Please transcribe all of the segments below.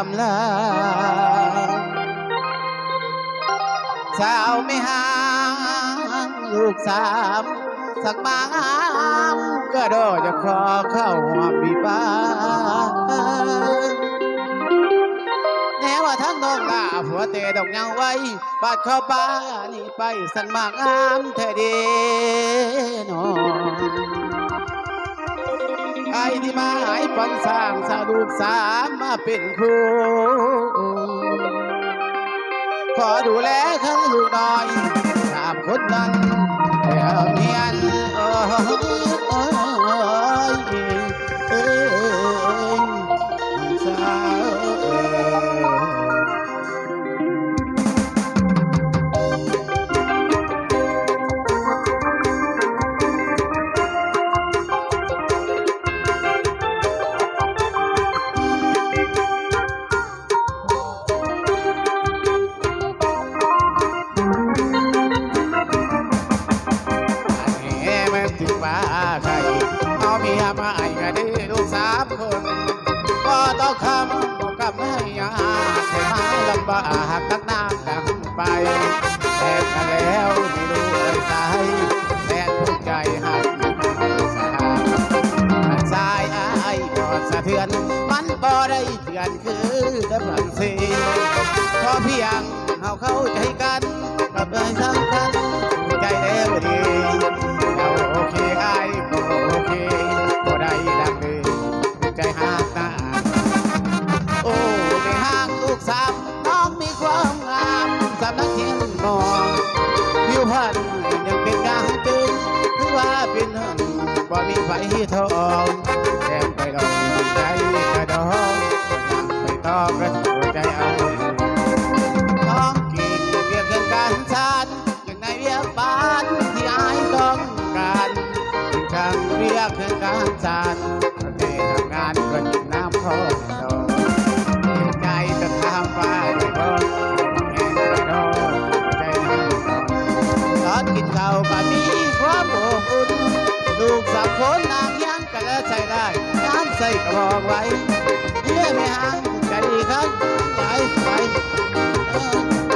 ามลาสาวไม่ห่างลูกสามสักบางามก็โดดจะขอเข้าหอบปีบ้าแน่ว่าทั้งน้องลาผัวเตะดอกยังไว้บาดเข้าป้านี่ไปสันมากงามแท้เดีนอ ไอ้ที่มาหายปันสร้างสาลูกสามมาเป็นครูขอดูแลข้างลูกน้อยสามคนนั้น ก็ต้องคำบอกกับแม่ยาให้มาลำบากนักน้ำดังไปแต่กันแล้วไม่รู้เลยสายแสนภูมิใจหักสาสายอายบ่สะเทือน มันบ่ได้เถื่อนคือแต่ฝันสีพอเพียงเอาเข้าใจกันกับเลยสำคัญใจแล้วดีเราโอเคอายโอเคบ่ได้ดังเลยใจหา บ่มีไฟทองแถมไปดอกใจกระดองไปต่อกระหัวใจเอาน้องกินเรียกเรื่องการชาติอย่างในเรียกบ้านที่อายต้องการถึงทางเรียกเรื่องการชาติประเทศทำงานก็กินน้ำพอดอกใจจะทำได้บ่แห่งกระดดใจน้ำตอนกินข้าวบะมี่ ลูกสาวคนนางยังกะละใส่ได้งานใส่กระบอกไว้เยี่ยไม่ห่างใจครับไปไปเออ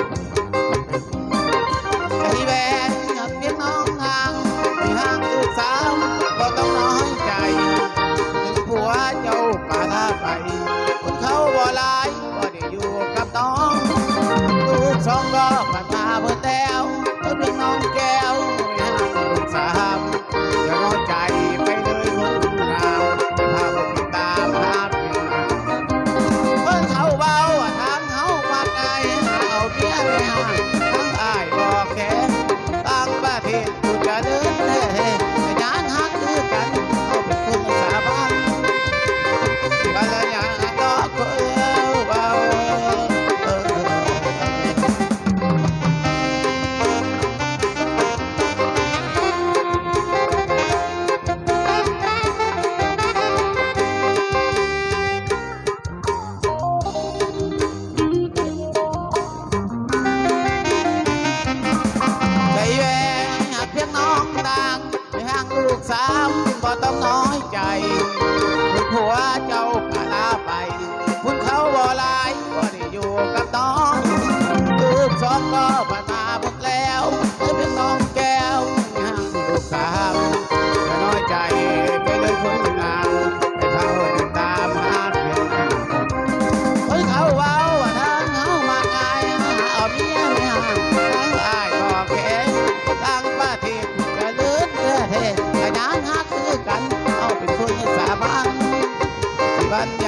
Mato.